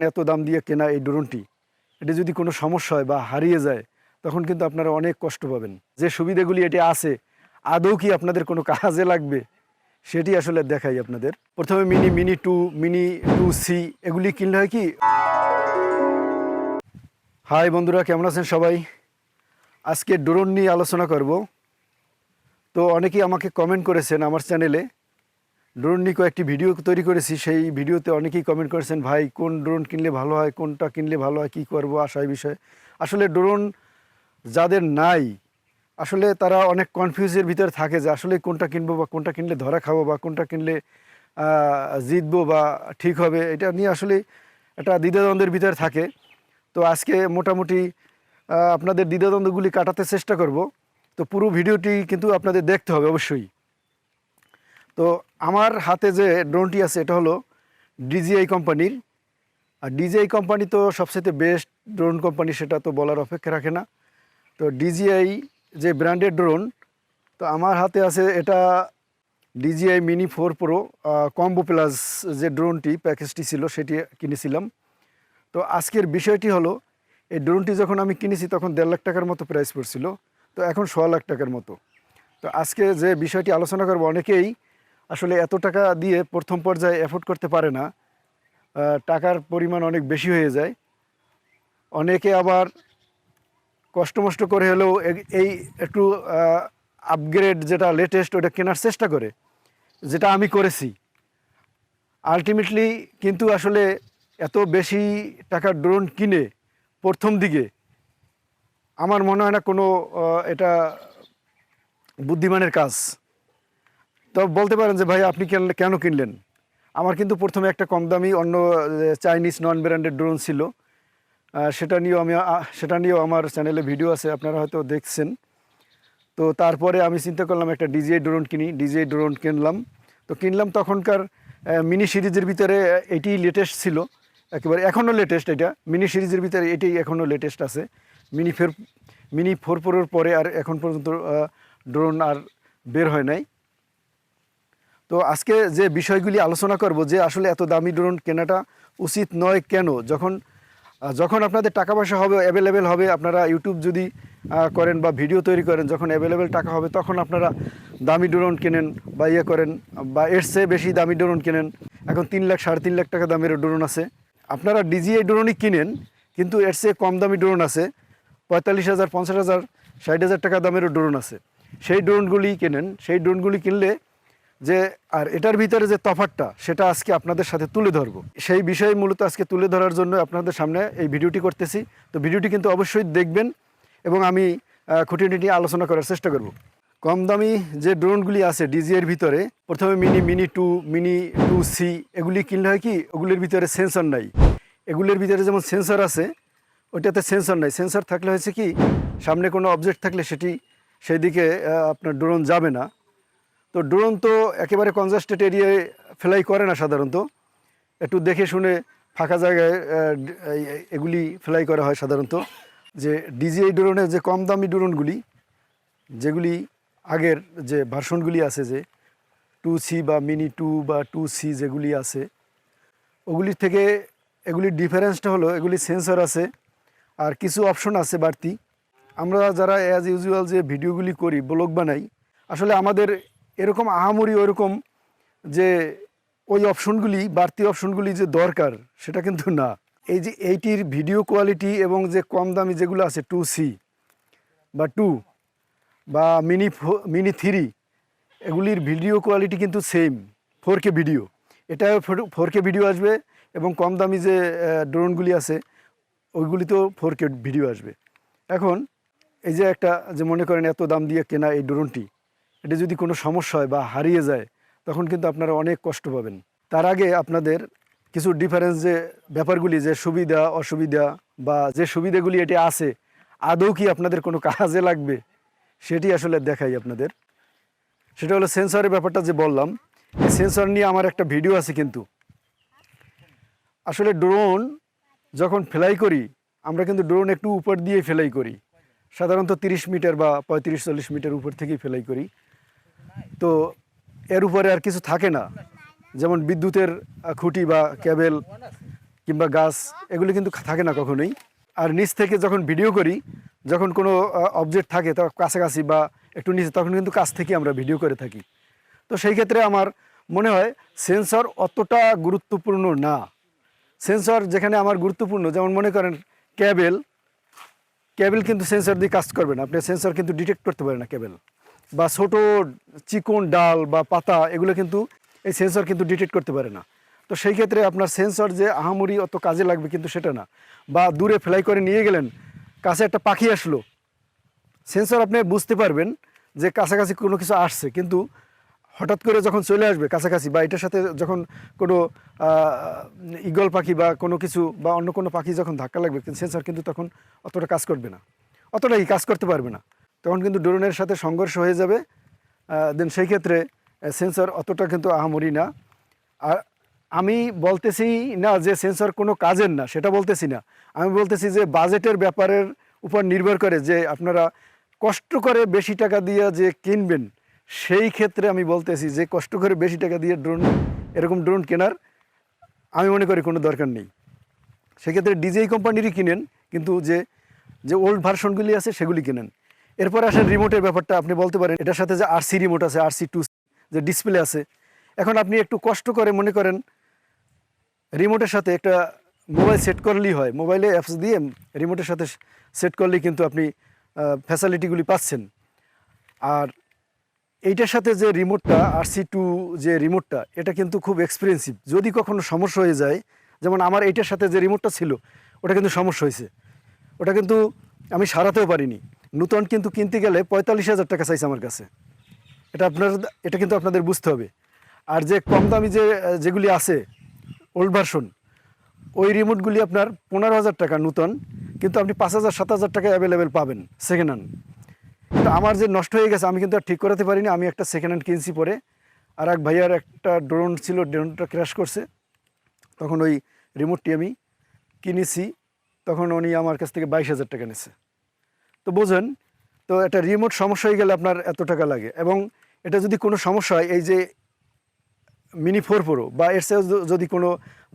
এত দাম দিয়ে কেনা এই ড্রোনটি, এটা যদি কোনো সমস্যা হয় বা হারিয়ে যায়, তখন কিন্তু আপনারা অনেক কষ্ট পাবেন। যে সুবিধাগুলি এটি আছে, আদৌ কি আপনাদের কোনো কাজে লাগবে? সেটি আসলে দেখাই আপনাদের। প্রথমে mini mini two mini two C, এগুলি কিনলে হয় কি? হাই বন্ধুরা, কেমন আছেন সবাই? আজকে ড্রোন নিয়ে আলোচনা করব। তো অনেকেই আমাকে কমেন্ট করেছেন আমার চ্যানেলে ড্রোন নিয়ে কয়েকটি ভিডিও তৈরি করেছি, সেই ভিডিওতে অনেকেই কমেন্ট করেছেন, ভাই, কোন ড্রোন কিনলে ভালো হয়, কোনটা কিনলে ভালো হয়, কী করব? আশায় বিষয়ে। আসলে ড্রোন যাদের নাই, আসলে তারা অনেক কনফিউজের ভিতরে থাকে যে আসলে কোনটা কিনবো বা কোনটা কিনলে ধরা খাব বা কোনটা কিনলে জিতবো বা ঠিক হবে, এটা নিয়ে আসলে একটা দ্বিধাদ্বন্দ্বের ভিতরে থাকে। তো আজকে মোটামুটি আপনাদের দ্বিধাদ্বন্দ্বগুলি কাটাতে চেষ্টা করব। তো পুরো ভিডিওটি কিন্তু আপনাদের দেখতে হবে, অবশ্যই। তো আমার হাতে যে ড্রোনটি আছে, এটা হলো ডিজিআই কোম্পানির। আর ডিজিআই কোম্পানি তো সবচেয়ে বেস্ট ড্রোন কোম্পানি, সেটা তো বলার অপেক্ষা রাখে না। তো ডিজিআই যে ব্র্যান্ডেড ড্রোন, তো আমার হাতে আছে এটা DJI mini four pro combo plus যে ড্রোনটি, প্যাকেজটি ছিল, সেটি কিনেছিলাম। তো আজকের বিষয়টি হলো, এই ড্রোনটি যখন আমি কিনেছি, তখন দেড় লাখ টাকার মতো প্রাইস পড়ছিল। তো এখন ছ লাখ টাকার মতো। তো আজকে যে বিষয়টি আলোচনা করব, অনেকেই আসলে এত টাকা দিয়ে প্রথম পর্যায়ে এফোর্ড করতে পারে না। টাকার পরিমাণ অনেক বেশি হয়ে যায়। অনেকে আবার কষ্ট মষ্ট করে হলেও এই একটু আপগ্রেড যেটা লেটেস্ট ওটা কেনার চেষ্টা করে, যেটা আমি করেছি। আলটিমেটলি কিন্তু আসলে এত বেশি টাকার ড্রোন কিনে প্রথম দিকে আমার মনে হয় না কোনো এটা বুদ্ধিমানের কাজ। তো বলতে পারেন যে, ভাই, আপনি কেন কেন কিনলেন? আমার কিন্তু প্রথমে একটা কম দামি অন্য চাইনিজ নন ব্র্যান্ডেড ড্রোন ছিল। সেটা নিয়েও আমি সেটা নিয়েও আমার চ্যানেলে ভিডিও আছে, আপনারা হয়তো দেখছেন। তো তারপরে আমি চিন্তা করলাম, একটা ডিজিআই ড্রোন কিনি। ডিজিআই ড্রোন কিনলাম। তো কিনলাম তখনকার মিনি সিরিজের ভিতরে এটি লেটেস্ট ছিল। একেবারে এখনও লেটেস্ট এটা। মিনি সিরিজের ভিতরে এটাই এখনও লেটেস্ট আছে। মিনি ফের মিনি ফোর ফোরের পরে আর এখন পর্যন্ত ড্রোন আর বের হয় নাই। তো আজকে যে বিষয়গুলি আলোচনা করব যে আসলে এত দামি ড্রোন কেনাটা উচিত নয় কেন? যখন যখন আপনাদের টাকা পয়সা হবে অ্যাভেলেবেল হবে, আপনারা ইউটিউব যদি করেন বা ভিডিও তৈরি করেন, যখন অ্যাভেলেবেল টাকা হবে, তখন আপনারা দামি ড্রোন কেনেন বা ইয়ে করেন বা এর চেয়ে বেশি দামি ড্রোন কেনেন। এখন তিন লাখ, সাড়ে তিন লাখ টাকা দামের ড্রোন আছে। আপনারা ডিজিআই ড্রোনই কিনেন, কিন্তু এর চেয়ে কম দামি ড্রোন আছে। পঁয়তাল্লিশ হাজার, পঞ্চাশ হাজার, ষাট হাজার টাকা দামেরও ড্রোন আছে। সেই ড্রোনগুলি কেনেন, সেই ড্রোনগুলি কিনলে যে, আর এটার ভিতরে যে তফাতটা সেটা আজকে আপনাদের সাথে তুলে ধরবো। সেই বিষয়ে মূলত আজকে তুলে ধরার জন্য আপনাদের সামনে এই ভিডিওটি করতেছি। তো ভিডিওটি কিন্তু অবশ্যই দেখবেন এবং আমি খুঁটিনাটি নিয়ে আলোচনা করার চেষ্টা করব। কম দামি যে ড্রোনগুলি আছে ডিজিএর ভিতরে, প্রথমে mini mini two mini two C, এগুলি কিনলে হয় কি, ওগুলির ভিতরে সেন্সর নাই। এগুলির ভিতরে যেমন সেন্সর আছে, ওইটাতে সেন্সর নাই। সেন্সর থাকলে হয়েছে কি, সামনে কোনো অবজেক্ট থাকলে সেটি সেই দিকে আপনার ড্রোন যাবে না। তো ড্রোন তো একেবারে কনজাস্টেড এরিয়ায় ফ্লাই করে না সাধারণত। একটু দেখে শুনে ফাঁকা জায়গায় এগুলি ফ্লাই করা হয় সাধারণত। যে ডিজিআই ড্রোনের যে কম দামি ড্রোনগুলি, যেগুলি আগের যে ভার্সনগুলি আছে যে টু সি বা মিনি টু বা টু সি যেগুলি আছে, ওগুলির থেকে এগুলির ডিফারেন্সটা হলো এগুলি সেন্সর আছে আর কিছু অপশন আছে বাড়তি। আমরা যারা অ্যাজ ইউজুয়াল যে ভিডিওগুলি করি, ব্লগ বানাই, আসলে আমাদের এরকম আহামরি ওরকম যে ওই অপশনগুলি, বাড়তি অপশনগুলি যে দরকার, সেটা কিন্তু না। এই যে এইটির ভিডিও কোয়ালিটি এবং যে কম দামি যেগুলো আছে, টু সি বা টু বা মিনি মিনি থ্রি, এগুলির ভিডিও কোয়ালিটি কিন্তু সেম, ফোর কে ভিডিও। এটা ফোর কে ভিডিও আসবে এবং কম দামি যে ড্রোনগুলি আছে, ওইগুলিতেও ফোর কে ভিডিও আসবে। এখন এই যে একটা, যে মনে করেন এত দাম দিয়ে কেনা এই ড্রোনটি এটা যদি কোনো সমস্যা হয় বা হারিয়ে যায়, তখন কিন্তু আপনারা অনেক কষ্ট পাবেন। তার আগে আপনাদের কিছু ডিফারেন্স যে ব্যাপারগুলি, যে সুবিধা, অসুবিধা বা যে সুবিধাগুলি এটি আছে, আদৌ কি আপনাদের কোনো কাজে লাগবে? সেটি আসলে দেখাই আপনাদের। সেটা হলো সেন্সরের ব্যাপারটা যে বললাম সেন্সর নিয়ে আমার একটা ভিডিও আছে কিন্তু। আসলে ড্রোন যখন ফ্লাই করি, আমরা কিন্তু ড্রোন একটু উপর দিয়ে ফ্লাই করি। সাধারণত তিরিশ মিটার বা পঁয়ত্রিশ, চল্লিশ মিটার উপর থেকেই ফ্লাই করি। তো এর উপরে আর কিছু থাকে না। যেমন বিদ্যুতের খুঁটি বা কেবেল কিংবা গাছ, এগুলি কিন্তু থাকে না কখনোই। আর নিচ থেকে যখন ভিডিও করি, যখন কোনো অবজেক্ট থাকে তা কাছাকাছি বা একটু নিচে, তখন কিন্তু কাছ থেকে আমরা ভিডিও করে থাকি। তো সেই ক্ষেত্রে আমার মনে হয় সেন্সর অতটা গুরুত্বপূর্ণ না। সেন্সর যেখানে আমার গুরুত্বপূর্ণ, যেমন মনে করেন ক্যাবেল ক্যাবেল কিন্তু সেন্সর দিয়ে কাজ করবে না। আপনি সেন্সর কিন্তু ডিটেক্ট করতে পারে না ক্যাবেল। বা ছোট চিকন ডাল বা পাতা, এগুলো কিন্তু এই সেন্সর কিন্তু ডিটেক্ট করতে পারে না। তো সেই ক্ষেত্রে আপনার সেন্সর যে আহামরি অত কাজে লাগবে কিন্তু সেটা না। বা দূরে ফ্লাই করে নিয়ে গেলেন, কাছে একটা পাখি আসলো সেন্সর আপনি বুঝতে পারবেন যে কাছাকাছি কোনো কিছু আসছে, কিন্তু হঠাৎ করে যখন চলে আসবে কাছাকাছি বা এটার সাথে যখন কোনো ইগল পাখি বা কোনো কিছু বা অন্য কোনো পাখি যখন ধাক্কা লাগবে সেন্সর কিন্তু তখন অতটা কাজ করবে না। অতটাই কাজ করতে পারবে না। তখন কিন্তু ড্রোনের সাথে সংঘর্ষ হয়ে যাবে। দেন সেই ক্ষেত্রে সেন্সর অতটা কিন্তু আহামরি না। আর আমি বলতেছি না যে সেন্সর কোনো কাজের না, সেটা বলতেছি না। আমি বলতেছি যে বাজেটের ব্যাপারের উপর নির্ভর করে যে আপনারা কষ্ট করে বেশি টাকা দিয়ে যে কিনবেন, সেই ক্ষেত্রে আমি বলতেছি যে কষ্ট করে বেশি টাকা দিয়ে ড্রোন, এরকম ড্রোন কেনার আমি মনে করি কোনো দরকার নেই। সেক্ষেত্রে ডিজেই কোম্পানিরই কিনেন, কিন্তু যে যে ওল্ড ভার্সনগুলি আছে সেগুলি কিনেন। এরপর আসেন রিমোটের ব্যাপারটা, আপনি বলতে পারেন, এটার সাথে যে আরসি রিমোট আছে আরসি টু যে ডিসপ্লে আছে, এখন আপনি একটু কষ্ট করে মনে করেন রিমোটের সাথে একটা মোবাইল সেট করলেই হয় মোবাইলে অ্যাপস দিয়ে রিমোটের সাথে সেট করলেই কিন্তু আপনি ফ্যাসিলিটিগুলি পাচ্ছেন। আর এইটার সাথে যে রিমোটটা আর সি টু যে রিমোটটা এটা কিন্তু খুব এক্সপেন্সিভ যদি কখনো সমস্যা হয়ে যায়, যেমন আমার এইটার সাথে যে রিমোটটা ছিল, ওটা কিন্তু সমস্যা হয়েছে। ওটা কিন্তু আমি সারাতেও পারিনি। নূতন কিন্তু কিনতে গেলে পঁয়তাল্লিশ হাজার টাকা চাইছে আমার কাছে। এটা আপনার, এটা কিন্তু আপনাদের বুঝতে হবে। আর যে কম দামি যে যেগুলি আছে ওল্ড ভার্সন ওই রিমোটগুলি আপনার পনেরো হাজার টাকা নূতন, কিন্তু আপনি পাঁচ হাজার, সাত হাজার টাকায় অ্যাভেলেবেল পাবেন সেকেন্ড হ্যান্ড কিন্তু আমার যে নষ্ট হয়ে গেছে, আমি কিন্তু আর ঠিক করাতে পারিনি। আমি একটা সেকেন্ড হ্যান্ড কিনছি পরে। আর এক ভাইয়ার একটা ড্রোন ছিল ড্রোনটা ক্র্যাশ করছে। তখন ওই রিমোটটি আমি কিনেছি। তখন উনি আমার কাছ থেকে বাইশ হাজার টাকা নিছে তো বোঝেন, তো একটা রিমোট সমস্যা হয়ে গেলে আপনার এত টাকা লাগে। এবং এটা যদি কোনো সমস্যা হয়, এই যে মিনি ফোর প্রো বা এর চেয়েও যদি কোনো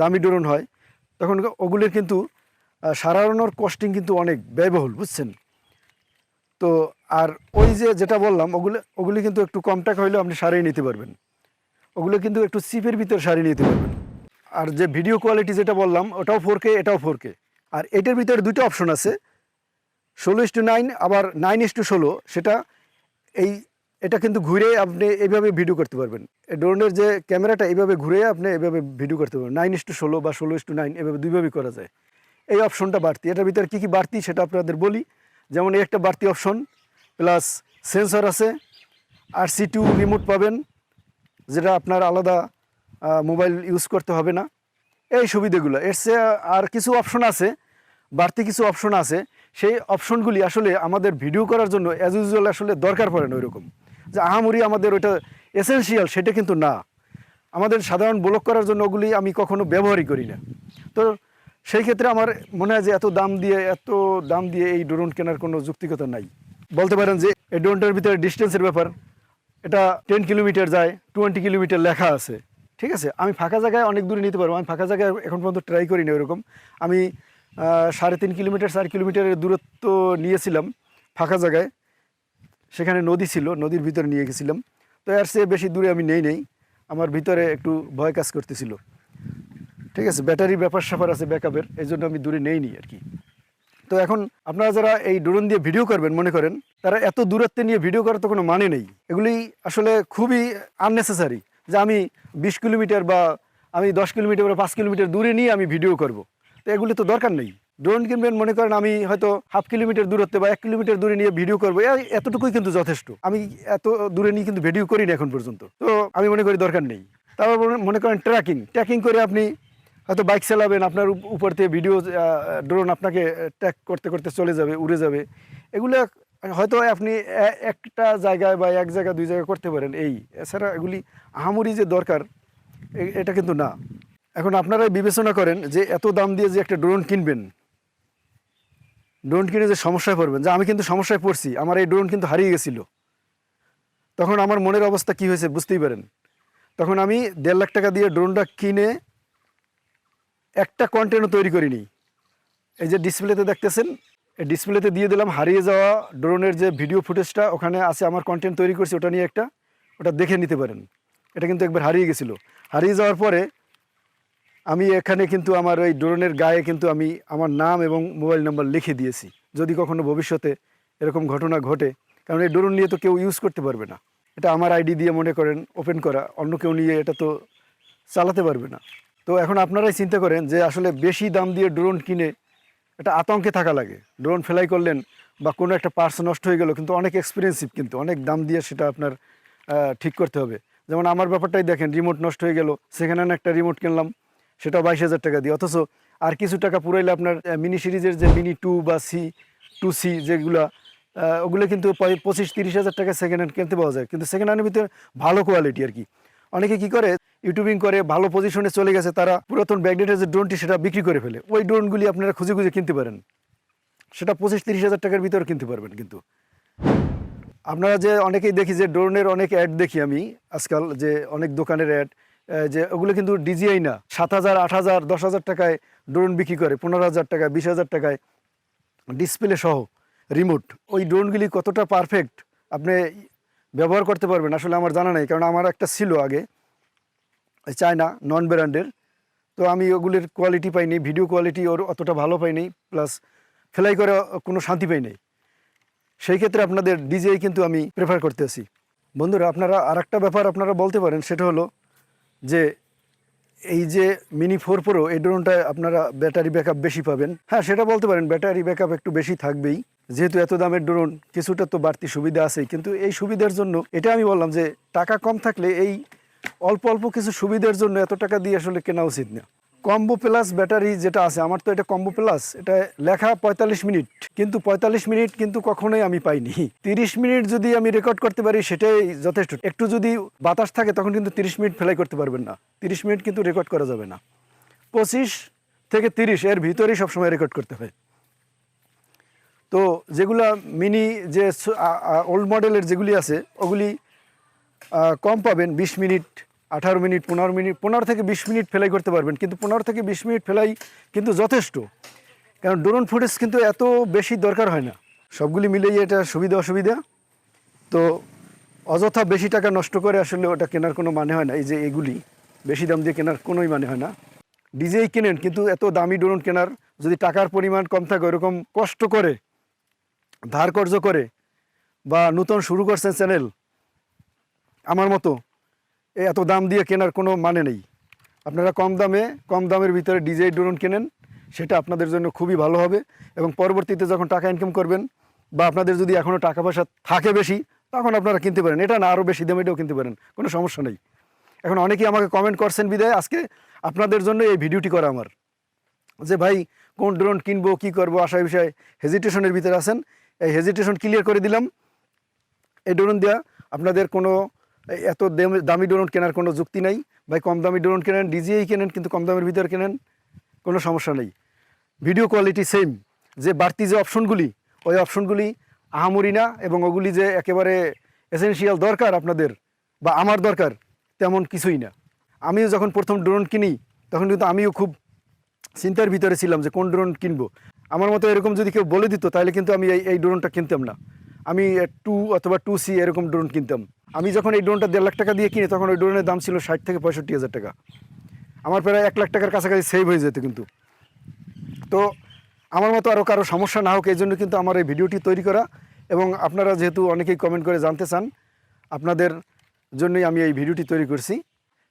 দামি ড্রোন হয়, তখন ওগুলির কিন্তু সারানোর কস্টিং কিন্তু অনেক ব্যয়বহুল, বুঝছেন? তো আর ওই যে যেটা বললাম, ওগুলো, ওগুলি কিন্তু একটু কম টাকা হইলেও আপনি সারিয়ে নিতে পারবেন। ওগুলো কিন্তু একটু চিপের ভিতরে সারিয়ে নিতে পারবেন। আর যে ভিডিও কোয়ালিটি যেটা বললাম, ওটাও ফোর কে এটাও ফোর কে আর এটার ভিতরে দুটো অপশন আছে। ষোলো ইস টু নাইন, আবার নাইন ইস টু ষোলো, সেটা এই, এটা কিন্তু ঘুরে আপনি এইভাবে ভিডিও করতে পারবেন। ড্রোনের যে ক্যামেরাটা এইভাবে ঘুরে আপনি এইভাবে ভিডিও করতে পারবেন। নাইন ইস টু ষোলো বা ষোলো ইস টু নাইন, এভাবে দুইভাবেই করা যায়। এই অপশনটা বাড়তি। এটার ভিতরে কী কী বাড়তি সেটা আপনাদের বলি। যেমন এই একটা বাড়তি অপশন, প্লাস সেন্সর আছে, আর সি টু রিমোট পাবেন, যেটা আপনার আলাদা মোবাইল ইউজ করতে হবে না। এই সুবিধেগুলো। এর আর কিছু অপশন আছে, বাড়তি কিছু অপশন আছে সেই অপশনগুলি আসলে আমাদের ভিডিও করার জন্য অ্যাজ ইউজুয়াল আসলে দরকার পড়ে না ওইরকম। যে আহামরি আমাদের ওইটা এসেন্সিয়াল সেটা কিন্তু না। আমাদের সাধারণ ব্লক করার জন্য ওগুলি আমি কখনো ব্যবহারই করি না। তো সেই ক্ষেত্রে আমার মনে হয় যে এত দাম দিয়ে, এত দাম দিয়ে এই ড্রোন কেনার কোনো যুক্তিকতা নাই। বলতে পারেন যে এই ড্রোনটার ভিতরে ডিস্টেন্সের ব্যাপার, এটা টেন কিলোমিটার যায় টোয়েন্টি কিলোমিটার লেখা আছে। ঠিক আছে? আমি ফাঁকা জায়গায় অনেক দূরে নিতে পারব, আমি ফাঁকা জায়গায় এখন পর্যন্ত ট্রাই করিনি ওরকম আমি সাড়ে তিন কিলোমিটার, চার কিলোমিটারের দূরত্ব নিয়েছিলাম ফাঁকা জায়গায়। সেখানে নদী ছিল, নদীর ভিতরে নিয়ে গেছিলাম। তো এর চেয়ে বেশি দূরে আমি নেই নেই। আমার ভিতরে একটু ভয় কাজ করতেছিল। ঠিক আছে, ব্যাটারি ব্যাপার স্যাপার আছে ব্যাকআপের, এই জন্য আমি দূরে নেইনি আর কি। তো এখন আপনারা যারা এই ড্রোন দিয়ে ভিডিও করবেন, মনে করেন, তারা এত দূরত্বে নিয়ে ভিডিও করার তো কোনো মানে নেই। এগুলি আসলে খুবই আননেসেসারি যে আমি বিশ কিলোমিটার বা আমি দশ কিলোমিটার বা পাঁচ কিলোমিটার দূরে নিয়ে আমি ভিডিও করব। তো এগুলি তো দরকার নেই। ড্রোন কিনবেন মনে করেন আমি হয়তো হাফ কিলোমিটার দূরত্বে বা এক কিলোমিটার দূরে নিয়ে ভিডিও করব। এতটুকুই কিন্তু যথেষ্ট। আমি এত দূরে নিয়ে কিন্তু ভিডিও করি না এখন পর্যন্ত। তো আমি মনে করি দরকার নেই। তারপর মনে- করেন ট্র্যাকিং ট্র্যাকিং করে আপনি হয়তো বাইক চালাবেন, আপনার উপর থেকে ভিডিও ড্রোন আপনাকে ট্র্যাক করতে করতে চলে যাবে, উড়ে যাবে। এগুলো হয়তো আপনি একটা জায়গায় বা এক জায়গায়, দুই জায়গায় করতে পারেন। এই, এছাড়া এগুলি আহামরি যে দরকার এটা কিন্তু না। এখন আপনারাই বিবেচনা করেন যে এত দাম দিয়ে যে একটা ড্রোন কিনবেন। ড্রোন কিনে যে সমস্যায় পড়বেন। যে আমি কিন্তু সমস্যায় পড়ছি, আমার এই ড্রোন কিন্তু হারিয়ে গেছিল। তখন আমার মনের অবস্থা কি হয়েছে বুঝতেই পারেন। তখন আমি দেড় লাখ টাকা দিয়ে ড্রোনটা কিনে একটা কন্টেন্টও তৈরি করিনি। এই যে ডিসপ্লেতে দেখতেছেন, এই ডিসপ্লেতে দিয়ে দিলাম, হারিয়ে যাওয়া ড্রোনের যে ভিডিও ফুটেজটা ওখানে আছে আমার কন্টেন্ট তৈরি করছি, ওটা নিয়ে একটা, ওটা দেখে নিতে পারেন। এটা কিন্তু একবার হারিয়ে গেছিল। হারিয়ে যাওয়ার পরে আমি এখানে কিন্তু আমার ওই ড্রোনের গায়ে কিন্তু আমি আমার নাম এবং মোবাইল নাম্বার লিখে দিয়েছি। যদি কখনো ভবিষ্যতে এরকম ঘটনা ঘটে, কারণ এই ড্রোন নিয়ে তো কেউ ইউজ করতে পারবে না। এটা আমার আইডি দিয়ে মনে করেন ওপেন করা, অন্য কেউ নিয়ে এটা তো চালাতে পারবে না। তো এখন আপনারাই চিন্তা করেন যে আসলে বেশি দাম দিয়ে ড্রোন কিনে এটা আতঙ্কে থাকা লাগে। ড্রোন ফেলাই করলেন বা কোনো একটা পার্টস নষ্ট হয়ে গেল, কিন্তু অনেক এক্সপিরিয়েন্সিভ কিন্তু, অনেক দাম দিয়ে সেটা আপনার ঠিক করতে হবে। যেমন আমার ব্যাপারটাই দেখেন রিমোট নষ্ট হয়ে গেল, সেখানে একটা রিমোট কিনলাম। সেটাও বাইশ হাজার টাকা দিয়ে। অথচ আর কিছু টাকা পুরাইলে আপনার মিনি সিরিজের যে মিনি টু বা সি টু সি যেগুলো ওগুলো কিন্তু পঁচিশ, তিরিশ হাজার টাকা সেকেন্ড হ্যান্ড কিনতে পাওয়া যায়। কিন্তু সেকেন্ড হ্যান্ডের ভিতরে ভালো কোয়ালিটি আর কি। অনেকে কি করে ইউটিউবিং করে, ভালো পজিশনে চলে গেছে, তারা পুরাতন ব্যাগডেটের যে ড্রোনটি সেটা বিক্রি করে ফেলে। ওই ড্রোনগুলি আপনারা খুঁজে খুঁজে কিনতে পারেন। সেটা পঁচিশ, তিরিশ হাজার টাকার ভিতরে কিনতে পারবেন কিন্তু। আপনারা যে অনেকেই দেখি, যে ড্রোনের অনেক অ্যাড দেখি আমি, আজকাল যে অনেক দোকানের অ্যাড যে ওগুলো কিন্তু ডিজিআই না। সাত হাজার, আট হাজার, দশ হাজার টাকায় ড্রোন বিক্রি করে, পনেরো হাজার টাকায়, বিশ হাজার টাকায় ডিসপ্লে সহ রিমোট ওই ড্রোনগুলি কতটা পারফেক্ট আপনি ব্যবহার করতে পারবেন আসলে আমার জানা নেই, কারণ আমার একটা ছিল আগে, চায়না নন ব্র্যান্ডের তো আমি ওগুলির কোয়ালিটি পাইনি ভিডিও কোয়ালিটি ওর অতটা ভালো পাইনি প্লাস ফ্লাই করে কোনো শান্তি পাইনি সেই ক্ষেত্রে আপনাদের ডিজিআই কিন্তু আমি প্রেফার করতেছি বন্ধুরা, আপনারা আর একটা ব্যাপার আপনারা বলতে পারেন, সেটা হলো যে এই যে মিনি ফোর প্রো এই ড্রোনটায় আপনারা ব্যাটারি ব্যাকআপ বেশি পাবেন। হ্যাঁ সেটা বলতে পারেন ব্যাটারি ব্যাকআপ একটু বেশি থাকবেই। যেহেতু এত দামের ড্রোন কিছুটা তো বাড়তি সুবিধা আছে কিন্তু এই সুবিধার জন্য, এটা আমি বললাম যে টাকা কম থাকলে এই অল্প অল্প কিছু সুবিধার জন্য এত টাকা দিয়ে আসলে কেনা উচিত না। কম্বো প্লাস ব্যাটারি যেটা আছে, আমার তো এটা কম্বো প্লাস এটা লেখা পঁয়তাল্লিশ মিনিট, কিন্তু পঁয়তাল্লিশ মিনিট কিন্তু কখনোই আমি পাইনি। তিরিশ মিনিট যদি আমি রেকর্ড করতে পারি, সেটাই যথেষ্ট। একটু যদি বাতাস থাকে, তখন কিন্তু তিরিশ মিনিট ফ্লাই করতে পারবেন না। তিরিশ মিনিট কিন্তু রেকর্ড করা যাবে না। পঁচিশ থেকে তিরিশ, এর ভিতরেই সবসময় রেকর্ড করতে হয়। তো যেগুলা মিনি যে ওল্ড মডেলের যেগুলি আছে, ওগুলি কম পাবেন, বিশ মিনিট আঠারো মিনিট, পনেরো মিনিট, পনেরো থেকে বিশ মিনিট ফেলাই করতে পারবেন। কিন্তু পনেরো থেকে বিশ মিনিট ফেলাই কিন্তু যথেষ্ট। কারণ ড্রোন ফুটেজ কিন্তু এত বেশি দরকার হয় না। সবগুলি মিলিয়ে এটা সুবিধা অসুবিধা। তো অযথা বেশি টাকা নষ্ট করে আসলে ওটা কেনার কোনো মানে হয় না। এই যে এগুলি, বেশি দাম দিয়ে কেনার কোনোই মানে হয় না। ডিজেই কেনেন, কিন্তু এত দামি ড্রোন কেনার যদি টাকার পরিমাণ কম থাকে, ওরকম কষ্ট করে ধার কর্য করে, বা নতুন শুরু করছেন চ্যানেল, আমার মতো এত দাম দিয়ে কেনার কোনো মানে নেই। আপনারা কম দামে, কম দামের ভিতরে ডিজে ড্রোন কেনেন, সেটা আপনাদের জন্য খুবই ভালো হবে এবং পরবর্তীতে যখন টাকা ইনকাম করবেন বা আপনাদের যদি এখনও টাকা পয়সা থাকে বেশি, তখন আপনারা কিনতে পারেন। এটা না আরও বেশি দামে এটাও কিনতে পারেন, কোনো সমস্যা নেই। এখন অনেকেই আমাকে কমেন্ট করছেন বিদায়, আজকে আপনাদের জন্য এই ভিডিওটি করা আমার। যে ভাই, কোন ড্রোন কিনবো, কি করব আশা বিষয়ে হেজিটেশনের ভিতরে আছেন। এই হেজিটেশন ক্লিয়ার করে দিলাম। এই ড্রোন দেওয়া আপনাদের কোনো এত দামি- ড্রোন কেনার কোনো যুক্তি নাই। ভাই, কম দামি ড্রোন কেনেন ডিজিআই কেনেন, কিন্তু কম দামের ভিতরে কেনেন, কোনো সমস্যা নেই। Video quality same. যে বাড়তি যে অপশনগুলি, ওই অপশনগুলি আহামরি না, এবং ওগুলি যে একেবারে এসেনশিয়াল দরকার আপনাদের, বা আমার দরকার, তেমন কিছুই না। আমিও যখন প্রথম ড্রোন কিনি, তখন কিন্তু আমিও খুব চিন্তার ভিতরে ছিলাম যে কোন ড্রোন কিনবো। আমার মতো এরকম যদি কেউ বলে দিত, তাহলে কিন্তু আমি এই এই ড্রোনটা কিনতাম না। আমি টু অথবা টু সি এরকম ড্রোন কিনতাম। আমি যখন এই ড্রোনটা দেড় লাখ টাকা দিয়ে কিনি, তখন ওই ড্রোনের দাম ছিল ষাট থেকে পঁয়ষট্টি হাজার টাকা। আমার প্রায় এক লাখ টাকার কাছাকাছি সেভ হয়ে যেত কিন্তু। তো আমার মতো আরও কারও সমস্যা না হোক, এই জন্য কিন্তু আমার এই ভিডিওটি তৈরি করা। এবং আপনারা যেহেতু অনেকেই কমেন্ট করে জানতে চান, আপনাদের জন্যই আমি এই ভিডিওটি তৈরি করছি।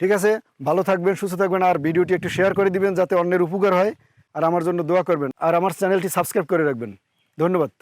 ঠিক আছে? ভালো থাকবেন, সুস্থ থাকবেন, আর ভিডিওটি একটু শেয়ার করে দিবেন যাতে অন্যের উপকার হয়। আর আমার জন্য দোয়া করবেন। আর আমার চ্যানেলটি সাবস্ক্রাইব করে রাখবেন। ধন্যবাদ।